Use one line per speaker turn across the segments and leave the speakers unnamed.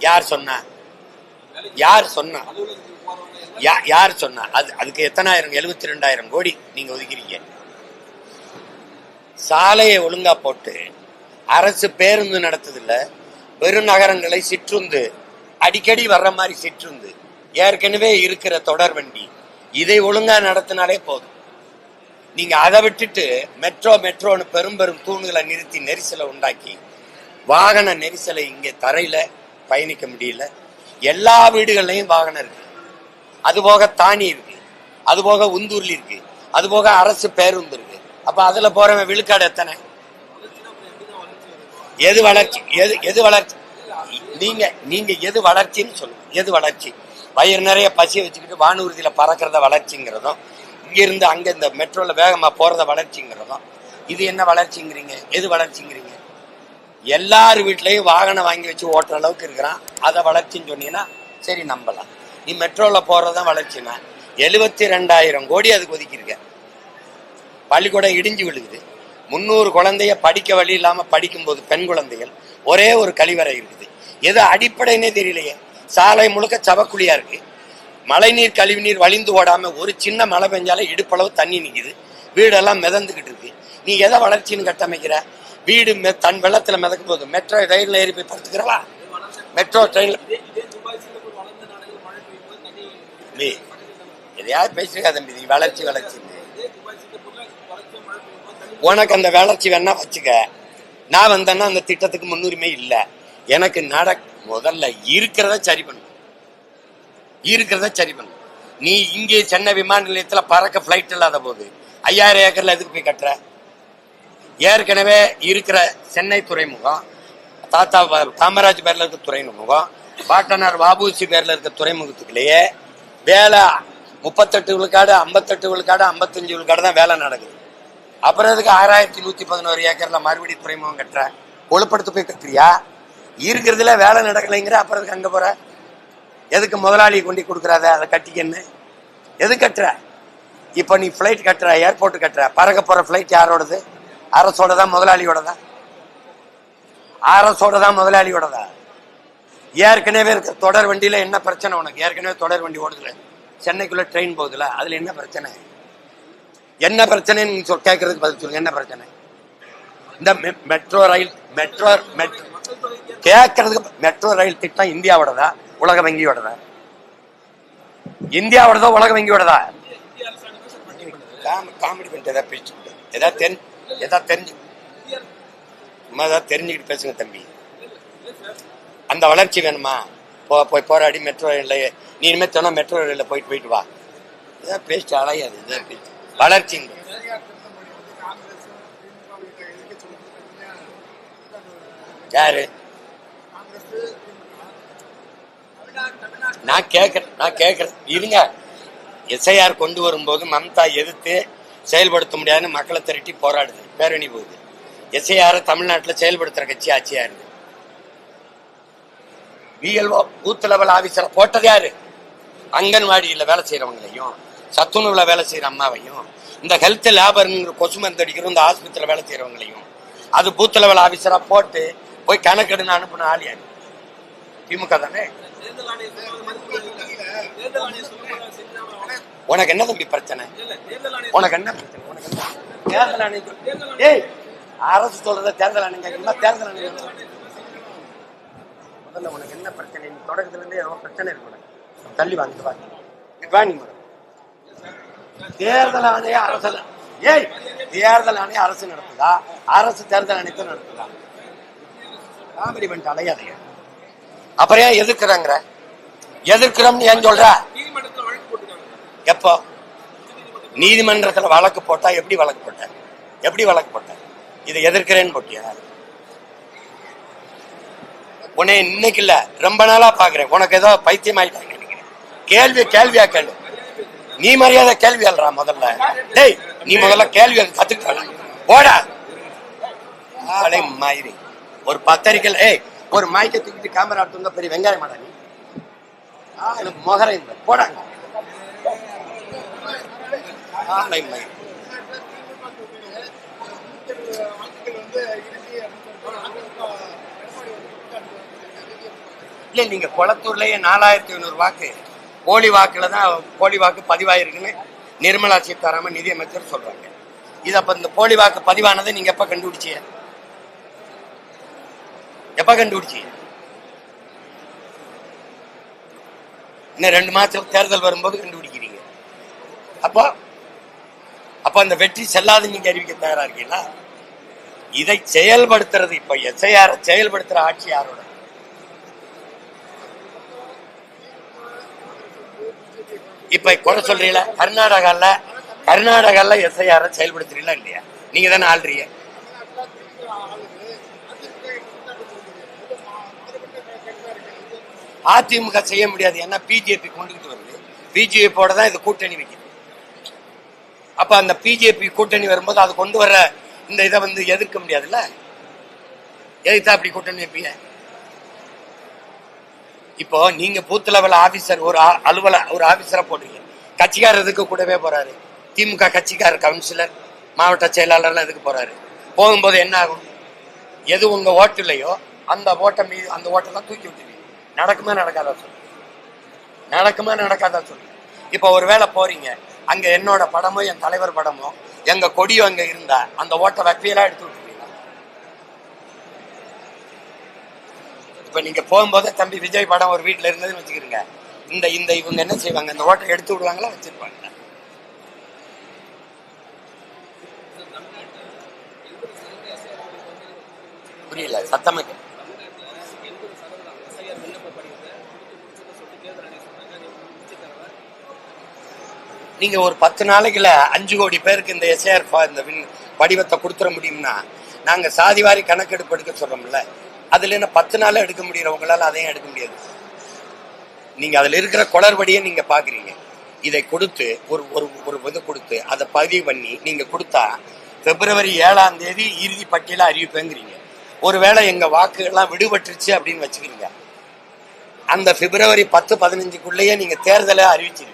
யார் சொன்னா? யார் சொன்னா? யா- யார் சொன்னா? அது அதுக்கு எத்தனாயிரம்? எழுபத்தி ரெண்டாயிரம் கோடி நீங்க ஒதுக்கிறீங்க. சாலையை ஒழுங்கா போட்டு அரசு பேருந்து நடத்துதில்ல பெருநகரங்களை சிற்றுந்து அடிக்கடி வர்ற மாதிரி சிற்றுந்து ஏற்கனவே இருக்கிற தொடர் வண்டி இதை ஒழுங்கா நடத்தினாலே போதும். நீங்க அதை விட்டுட்டு மெட்ரோ மெட்ரோன்னு பெரும் பெரும் தூண்களை நிறுத்தி நெரிசலை உண்டாக்கி வாகன நெரிசலை இங்கே தரையில பயணிக்க முடியல. எல்லா வீடுகள்லையும் வாகனம் இருக்கு. அது போக தானி இருக்கு. அது போக உந்தூர்ல இருக்கு. அது போக அரசு பேருந்து இருக்கு. அப்ப அதுல போறவன் விழுக்காடு எத்தனை? எது வளர்ச்சி? எது எது வளர்ச்சி? நீங்க நீங்க எது வளர்ச்சின்னு சொல்லுங்க. எது வளர்ச்சி? வயிறு நிறைய பசியை வச்சுக்கிட்டு வானூர்தியில பறக்கிறத வளர்ச்சிங்கிறதும் இங்க இருந்து இந்த மெட்ரோவில் வேகமாக போகிறத வளர்ச்சிங்கிறதும் இது என்ன வளர்ச்சிங்கிறீங்க? எது வளர்ச்சிங்கிறீங்க? எல்லார் வீட்லேயும் வாகனம் வாங்கி வச்சு ஓட்டுற அளவுக்கு இருக்கிறான். அதை வளர்ச்சின்னு சொன்னீங்கன்னா சரி நம்பலாம். நீ மெட்ரோவில் போகிறது தான் வளர்ச்சினா எழுபத்தி ரெண்டாயிரம் கோடி அதுக்கு ஒதுக்கியிருக்க. பள்ளிக்கூடம் இடிஞ்சு விழுகுது. முந்நூறு குழந்தைய படிக்க வழி இல்லாமல் படிக்கும்போது பெண் குழந்தைகள் ஒரே ஒரு கழிவறை இருக்குது. எது அடிப்படைன்னே தெரியலையே. சாலை முழுக்க சவக்குழியாக இருக்குது மழைநீர் கழிவுநீர் வழிந்து ஓடாம ஒரு சின்ன மழை பெஞ்சாலே இடுப்பளவு தண்ணி நிக்குது. வீடெல்லாம் மிதந்துகிட்டு இருக்கு. நீ எதை வளர்ச்சின்னு கட்டமைக்கிற? வீடு தன் வெள்ளத்துல மிதக்கும் போது மெட்ரோ ரயில்ல ஏறி போய் படுத்துக்கிறவா? மெட்ரோ ட்ரெயின்ல எதையாவது பேசுறீங்க தம்பி நீ வளர்ச்சி
வளர்ச்சி.
உனக்கு அந்த வளர்ச்சி வேணா வச்சுக்க. நான் வந்தேன்னா அந்த திட்டத்துக்கு முன்னுரிமை இல்லை. எனக்கு நட முதல்ல இருக்கிறத சரி பண்ணு. இருக்கிறத சரி பண்ணு நீ இங்கே சென்னை விமான நிலையத்தில் பறக்க ஃப்ளைட் இல்லாத போது ஐயாயிரம் ஏக்கர்ல எதுக்கு போய் கட்டுற? ஏற்கனவே இருக்கிற சென்னை துறைமுகம் தாத்தா காமராஜ் பேர்ல இருக்க துறைமுகம் பாட்டனார் வாபூசி பேர்ல இருக்க துறைமுகத்துக்குள்ளேயே வேலை முப்பத்தெட்டு விழுக்காடு ஐம்பத்தெட்டு விழுக்காடு ஐம்பத்தஞ்சு விழுக்காடு தான் வேலை நடக்குது. அப்புறம் அதுக்கு ஆறாயிரத்தி நூத்தி பதினோரு ஏக்கர்ல மறுபடியும் துறைமுகம் கட்டுற? கொழுப்படுத்து போய் கட்டுறியா? இருக்கிறதுல வேலை நடக்கலைங்கிற அப்புறம் எதுக்கு அங்க போற? எதுக்கு முதலாளி கொண்டு கொடுக்குறாத? அதை கட்டிக்கன்னு எது கட்டுற? இப்போ நீ ஃப்ளைட் கட்டுற ஏர்போர்ட் கட்டுற? பறக்க போற ஃப்ளைட் யாரோடது? அரசோட தான் முதலாளியோட தான் அரசோட தான் முதலாளியோட தான் ஏற்கனவே இருக்க தொடர் வண்டியில என்ன பிரச்சனை உனக்கு? ஏற்கனவே தொடர் வண்டி ஓடுதுல. சென்னைக்குள்ள ட்ரெயின் போகுதுல அதுல என்ன பிரச்சனை? என்ன பிரச்சனைன்னு சொல் கேட்கறதுக்கு பதில் சொல்லுங்க என்ன பிரச்சனை? இந்த மெட்ரோ ரயில் மெட்ரோ மெட்ரோ கேட்கறதுக்கு மெட்ரோ ரயில் திட்டம் இந்தியாவோடதா? உலக வங்கியோடதா இந்தியாவோடதா உலக வங்கியோடதா காம- காமெடி பண்ணிட்டு ஏதாவது பேச்சு ஏதாவது தெரிஞ்சு ஏதாவது தெரிஞ்சு சும்மா ஏதாவது தெரிஞ்சுக்கிட்டு பேசுங்க தம்பி. அந்த வளர்ச்சி வேணுமா? போ போய் போராடி மெட்ரோ ரயிலில் நீ இனிமேல் தினம் மெட்ரோ ரயிலில் போயிட்டு போயிட்டு வா. இதான் பேச்சு அலையாது இதான் பேச்சு. வளர்ச்சிங்க. யாரு? நான் கேட்கறேன் நான் கேட்கறேன். இருங்க. எஸ்ஐஆர் கொண்டு வரும்போது மம்தா எதிர்த்து செயல்படுத்த முடியாதுன்னு மக்களை திரட்டி போராடுது. பேரணி போகுது. எஸ்ஐஆர் தமிழ்நாட்டில் செயல்படுத்துற கட்சி ஆட்சியா இருக்கு பிஎல்ஓ பூத் லெவல் ஆபீசர் போட்டது யாரு? அங்கன்வாடியில் வேலை செய்யறவங்களையும் சத்துணவுல வேலை செய்யற அம்மாவையும் இந்த ஹெல்த் லேபருங்கிற கொசு மருந்து அடிக்கிறோம் இந்த ஆஸ்பத்திரியில் வேலை செய்யறவங்களையும் அது பூத் லெவல் ஆபீசரா போட்டு போய் கணக்கெடுன்னு அனுப்பின ஆள் யாரு? திமுக தானே? உனக்கு என்ன தம்பி பிரச்சனை? உனக்கு என்ன பிரச்சனை? உனக்கு என்ன? தேர்தல் ஆணையம் ஏய் அரசு சொல்றத தேர்தல் ஆணையம் கேட்கணுமா? தேர்தல் ஆணையம் முதல்ல உனக்கு என்ன பிரச்சனை? நீ தொடக்கத்துல இருந்தே ஏதோ பிரச்சனை இருக்கு உனக்கு. தள்ளி வாங்கிட்டு வாங்க வா. நீ முதல்ல. தேர்தல் ஆணைய அரசு ஏய் தேர்தல் ஆணைய அரசு நடத்துதா? அரசு தேர்தல் ஆணையத்தை நடத்துதா? காமெடி பண்ணிட்டு அலையாதைய அப்புறம் ஏன் எதிர்க்கிறாங்கிற? எதிர்க்கிறோம்னு ஏன் சொல்ற? எப்போ? நீதிமன்றத்துல வழக்கு போட்டா எப்படி வழக்கு போட்ட? எப்படி வழக்கு போட்ட? இதை எதிர்க்கிறேன்னு போட்டியா? உன்னை இன்னைக்கு இல்ல ரொம்ப நாளா பாக்குறேன். உனக்கு ஏதோ பைத்தியம் ஆயிட்டாங்க. கேள்வி கேள்வியா கேளு. நீ மரியாதை கேள்வி அல்றா முதல்ல. டேய் நீ முதல்ல கேள்வி கத்துக்கிட்ட போடா. மாதிரி ஒரு பத்திரிக்கை ஏய் ஒரு மைக்கை தூக்கிட்டு கேமரா எடுத்துங்க பெரிய வெங்காயம் மாடா நீ. ஆளு முகரை இல்லை இல்ல நீங்க குளத்தூர்லயே நாலாயிரத்தி ஐநூறு வாக்கு போலி வாக்குல தான் போலி வாக்கு பதிவாயிருக்குன்னு நிர்மலா சீதாராமன் நிதியமைச்சர் சொல்றாங்க. இது அப்ப இந்த போலி வாக்கு பதிவானதை நீங்க எப்ப கண்டுபிடிச்சீங்க? எப்ப கண்டுபிடிச்சீங்க இன்னும் ரெண்டு மாசத்துல தேர்தல் வரும்போது கண்டுபிடிக்கிறீங்க. அப்போ அப்ப அந்த வெற்றி செல்லாது நீங்க அறிவிக்க தயாரா இருக்கீங்களா? இதை செயல்படுத்துறது இப்ப எஸ்ஐஆர் செயல்படுத்துற ஆட்சி யாரோட? இப்ப குறை சொல்றீங்களா? கர்நாடகால கர்நாடகால எஸ்ஐஆர் செயல்படுத்துறீங்களா இல்லையா? நீங்க தானே ஆள்றீங்க. அதிமுக செய்ய முடியாது. ஏன்னா பிஜேபி கொண்டுகிட்டு வருது. பிஜேபியோட தான் இது கூட்டணி வைக்கிறது அப்ப அந்த பிஜேபி கூட்டணி வரும்போது அது கொண்டு வர இந்த இதை வந்து எதிர்க்க முடியாதுல்ல? எதிர்த்தா அப்படி கூட்டணி வைப்பீங்க? இப்போ நீங்க பூத் லெவல் ஆபீசர் ஒரு ஆ- அலுவல ஒரு ஆபீசரா போடுறீங்க. கட்சிக்காரர் இதுக்கு கூடவே போறாரு? திமுக கட்சிக்காரர் கவுன்சிலர் மாவட்ட செயலாளர்லாம் இதுக்கு போறாரு? போகும்போது என்ன ஆகும்? எது உங்க ஓட்டு இல்லையோ அந்த ஓட்டை மீது அந்த ஓட்டெல்லாம் தூக்கி விட்டுருவீங்க நடக்குமா நடக்காதா சொல்லு. நடக்குமா நடக்காதா சொல்லு. இப்போ ஒரு வேளை போறீங்க. அங்க என்னோட படமோ என் தலைவர் படமோ எங்க கொடியோ அங்க இருந்தா அந்த ஓட்டை வப்பியெல்லாம் எடுத்து விட்டுருவீங்க இப்ப நீங்க போகும்போது தம்பி விஜய் படம் ஒரு வீட்டுல இருந்ததுன்னு வச்சுக்கிறீங்க இந்த இந்த இவங்க என்ன செய்வாங்க? இந்த ஓட்டை எடுத்து விடுவாங்களா வச்சிருப்பாங்க புரியல சத்தமே நீங்க ஒரு பத்து நாளைக்குல அஞ்சு கோடி பேருக்கு இந்த எஸ்ஏஆர் இந்த வின்- படிவத்தை கொடுத்துட முடியும்னா நாங்க சாதிவாரி கணக்கெடுப்பு எடுக்க சொல்றோம்ல அதுல என்ன பத்து நாள் எடுக்க முடியறவங்களால அதையும் எடுக்க முடியாது. நீங்க அதுல இருக்கிற குளறுபடியை நீங்க பாக்குறீங்க. இதை கொடுத்து ஒரு ஒரு ஒரு இது கொடுத்து அதை பதிவு பண்ணி நீங்க கொடுத்தா பிப்ரவரி ஏழாம் தேதி இறுதி பட்டியல அறிவிப்பேங்கிறீங்க. ஒருவேளை எங்க வாக்குகள்லாம் விடுபட்டுருச்சு அப்படின்னு வச்சுக்கிறீங்க. அந்த பிப்ரவரி பத்து பதினஞ்சுக்குள்ளேயே நீங்க தேர்தலை அறிவிச்சிருங்க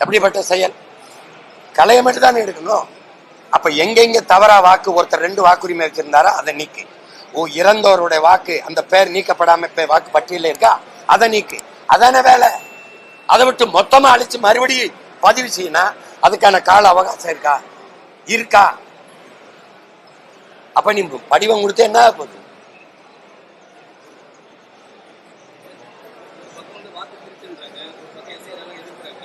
எப்படிப்பட்ட செயல். கலையை மட்டும் தானே எடுக்கணும்? அப்ப எங்கெங்க தவறா வாக்கு ஒருத்தர் ரெண்டு வாக்குரிமை வச்சிருந்தாரோ அதை நீக்கு. ஓ இறந்தவருடைய வாக்கு அந்த பேர் நீக்கப்படாம வாக்கு பட்டியல இருக்கா? அதை நீக்கு. அதானே வேலை? அதை விட்டு மொத்தமா அழிச்சு மறுபடியும் பதிவு செய்யினா அதுக்கான கால அவகாசம் இருக்கா? இருக்கா. அப்ப நீ படிவம் கொடுத்து என்ன ஆக போகுது
ஒரு பக்கம் வந்து வாக்கு திருட்டுன்றாங்க ஒரு பக்கம் எஸ்ஐஆர் எதிர்க்கிறாங்க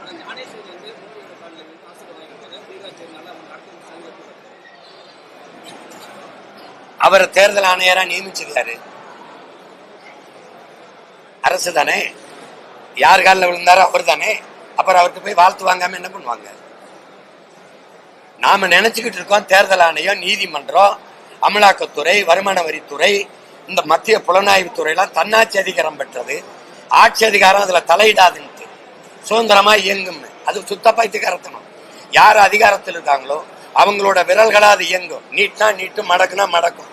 ஆனா ஞானேஸ்வரி வந்து மூணு காலில் வந்து காசு வாங்கியிருக்காங்க வீராச்சேரினால அவங்க அடுத்த சங்கம்
அவரை தேர்தல் ஆணையரா நியமிச்சிருக்காரு அரசு தானே? யார் காலில் விழுந்தாரோ அவர் தானே? அப்புறம் அவருக்கு போய் வாழ்த்து வாங்காம என்ன பண்ணுவாங்க? நாம நினைச்சுக்கிட்டு இருக்கோம் தேர்தல் ஆணையம் நீதிமன்றம் அமலாக்கத்துறை வருமான வரித்துறை இந்த மத்திய புலனாய்வு துறையெல்லாம் தன்னாட்சி அதிகாரம் பெற்றது. ஆட்சி அதிகாரம் அதுல தலையிடாதுன்ட்டு. சுதந்திரமா இயங்கும்னு அது சுத்த பைத்தியக்காரத்தனம். யார் அதிகாரத்தில் இருக்காங்களோ அவங்களோட விரல்களா அது இயங்கும். நீட்னா நீட்டு மடக்குனா மடக்கும்.